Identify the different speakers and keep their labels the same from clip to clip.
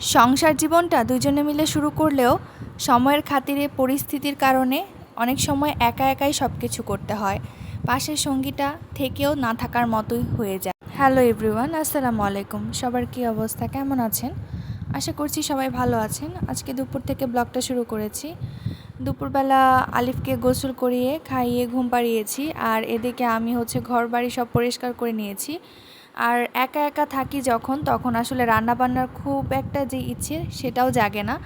Speaker 1: সংসার জীবনটা দুজনে মিলে শুরু করলেও সময়ের খাতিরে পরিস্থিতির কারণে অনেক সময় একা একাই সব কিছু করতে হয়। পাশের সঙ্গীটা থেকেও না থাকার মতোই হয়ে যায়। হ্যালো এভরিওয়ান, আসসালামু আলাইকুম। সবার কী অবস্থা? কেমন আছেন? আশা করছি সবাই ভালো আছেন। আজকে দুপুর থেকে ব্লগটা শুরু করেছি। দুপুরবেলা আলিফকে গোসল করিয়ে খাইয়ে ঘুম পাড়িয়েছি আর এদিকে আমি হচ্ছে ঘর বাড়ি সব পরিষ্কার করে নিয়েছি। আর একা একা থাকি যখন, তখন আসলে রান্নাবান্নার খুব একটা যে ইচ্ছে সেটাও জাগে না।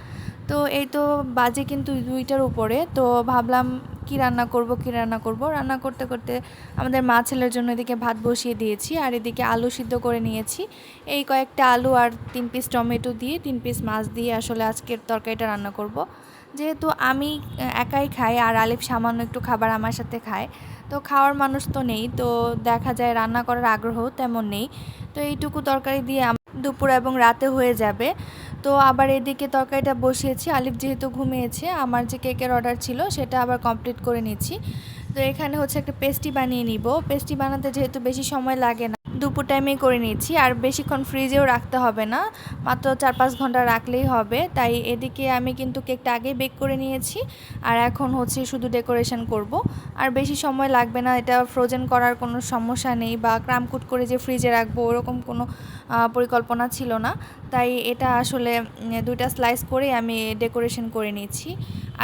Speaker 1: তো এই তো বাজে কিন্তু দুইটার উপরে, তো ভাবলাম কি রান্না করব, কি রান্না করব? রান্না করতে করতে আমাদের মা ছেলের জন্য এদিকে ভাত বসিয়ে দিয়েছি আর এদিকে আলু সিদ্ধ করে নিয়েছি। এই কয়েকটা আলু আর তিন পিস টমেটো দিয়ে, তিন পিস মাছ দিয়ে আসলে আজকের তরকারিটা রান্না করব। যেহেতু আমি একাই খাই আর আলিফ সামান্য একটু খাবার আমার সাথে খায় তো খাওয়ার মানুষ তো নেই, তো দেখা যায় রান্না করার আগ্রহ তেমন নেই। তো এইটুকু তরকারি দিয়ে দুপুর এবং রাতে হয়ে যাবে। তো আবার এদিকে তরকারিটা বসিয়েছি, আলিফ যেহেতু ঘুমিয়েছে, আমার যে কেকের অর্ডার ছিল সেটা আবার কমপ্লিট করে নিচ্ছি। তো এখানে হচ্ছে একটা পেস্টি বানিয়ে নিব। পেস্টি বানাতে যেহেতু বেশি সময় লাগে না দুপুর টাইমেই করে নিচ্ছি। আর বেশিক্ষণ ফ্রিজেও রাখতে হবে না। মাত্র চার পাঁচ ঘণ্টা রাখলেই হবে। তাই এদিকে আমি কিন্তু কেকটা আগেই বেক করে নিয়েছি। আর এখন হচ্ছে শুধু ডেকোরেশন করব। আর বেশি সময় লাগবে না। এটা ফ্রোজেন করার কোনো সমস্যা নেই বা ক্রামকুট করে যে ফ্রিজে রাখব, ওরকম কোনো পরিকল্পনা ছিল না। তাই এটা আসলে দুইটা স্লাইস করে আমি ডেকোরেশন করে নিয়েছি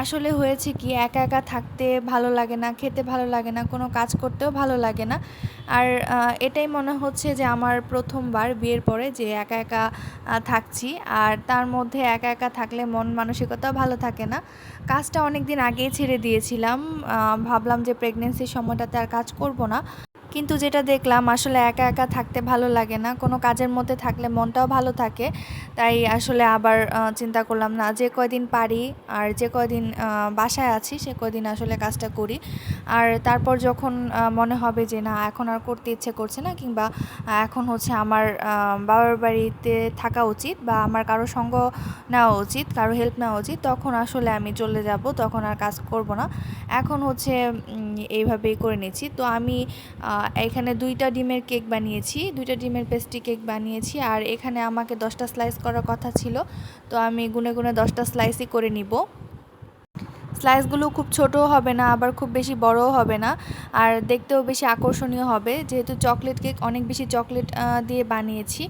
Speaker 1: আসলে হয়েছে কি, একা একা থাকতে ভালো লাগে না, খেতে ভালো লাগে না, কোনো কাজ করতেও ভালো লাগে না। আর এটাই মনে হচ্ছে যে আমার প্রথমবার বিয়ের পরে যে একা একা থাকছি। আর তার মধ্যে একা একা থাকলে মন মানসিকতাও ভালো থাকে না। কাজটা অনেক দিন আগেই ছেড়ে দিয়েছিলাম। ভাবলাম যে প্রেগনেন্সির সময়টাতে আর কাজ করব না। কিন্তু যেটা দেখলাম, আসলে একা একা থাকতে ভালো লাগে না। কোনো কাজের মধ্যে থাকলে মনটাও ভালো থাকে। তাই আসলে আবার চিন্তা করলাম, না, যে কয়দিন পারি আর যে কয়দিন বাসায় আছি, সে কয়দিন আসলে কাজটা করি। আর তারপর যখন মনে হবে যে, না, এখন আর করতে ইচ্ছে করছে না কিংবা এখন হচ্ছে আমার বাবার বাড়িতে থাকা উচিত বা আমার কারও সঙ্গ নেওয়া উচিত, কারও হেল্প নেওয়া উচিত, তখন আসলে আমি চলে যাব, তখন আর কাজ করব না। এখন হচ্ছে এইভাবেই করে নিচ্ছি। তো আমি এখানে দুইটা ডিমের কেক বানিয়েছি, দুইটা ডিমের পেস্ট্রি কেক বানিয়েছি আর এখানে আমাকে দশটা স্লাইস করার কথা ছিল, তো আমি গুনে গুনে দশটা স্লাইসই করে নিব। স্লাইসগুলো খুব ছোটও হবে না, আবার খুব বেশি বড়ও হবে না, আর দেখতেও বেশি আকর্ষণীয় হবে, যেহেতু চকলেট কেক অনেক বেশি চকলেট দিয়ে বানিয়েছি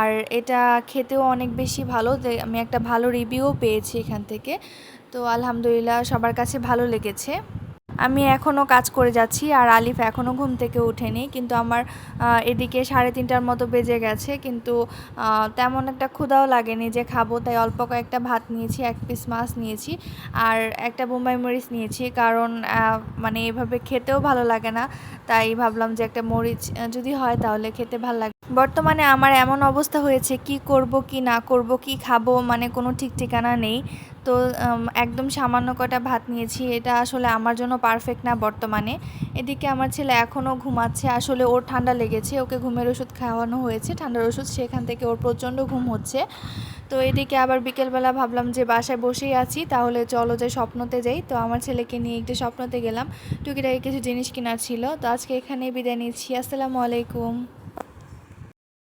Speaker 1: আর এটা খেতেও অনেক বেশি ভালো আমি একটা ভালো রিভিউও পেয়েছি এখান থেকে, তো আলহামদুলিল্লাহ সবার কাছে ভালো লেগেছে। আমি এখনও কাজ করে যাচ্ছি আর আলিফ এখনও ঘুম থেকে ওঠেনি। কিন্তু আমার এদিকে সাড়ে তিনটার মতো বেজে গেছে। কিন্তু তেমন একটা ক্ষুধাও লাগেনি যে খাব, তাই অল্প কয়েকটা ভাত নিয়েছি, এক পিস মাছ নিয়েছি আর একটা বোম্বাই মরিচ নিয়েছি। কারণ মানে এভাবে খেতেও ভালো লাগে না। তাই ভাবলাম যে একটা মরিচ যদি হয় তাহলে খেতে ভালো লাগে। বর্তমানে আমার এমন অবস্থা হয়েছে, কি করব, কি না করব, কি খাব মানে কোনো ঠিক ঠিকানা নেই। তো একদম সামান্য কটা ভাত নিয়েছি, এটা আসলে আমার জন্য পারফেক্ট না বর্তমানে। এদিকে আমার ছেলে এখনও ঘুমাচ্ছে, আসলে ওর ঠান্ডা লেগেছে, ওকে ঘুমের ওষুধ খাওয়ানো হয়েছে, ঠান্ডার ওষুধ সেখান থেকে ওর প্রচণ্ড ঘুম হচ্ছে। তো এদিকে আবার বিকেলবেলা ভাবলাম যে বাসায় বসেই আছি, তাহলে চলো যে স্বপ্নতে যাই। তো আমার ছেলেকে নিয়ে একটু স্বপ্নতে গেলাম, টুকিটাকি কিছু জিনিস কেনার ছিল। তো আজকে এখানে বিদায় নিচ্ছি, আসসালামু আলাইকুম।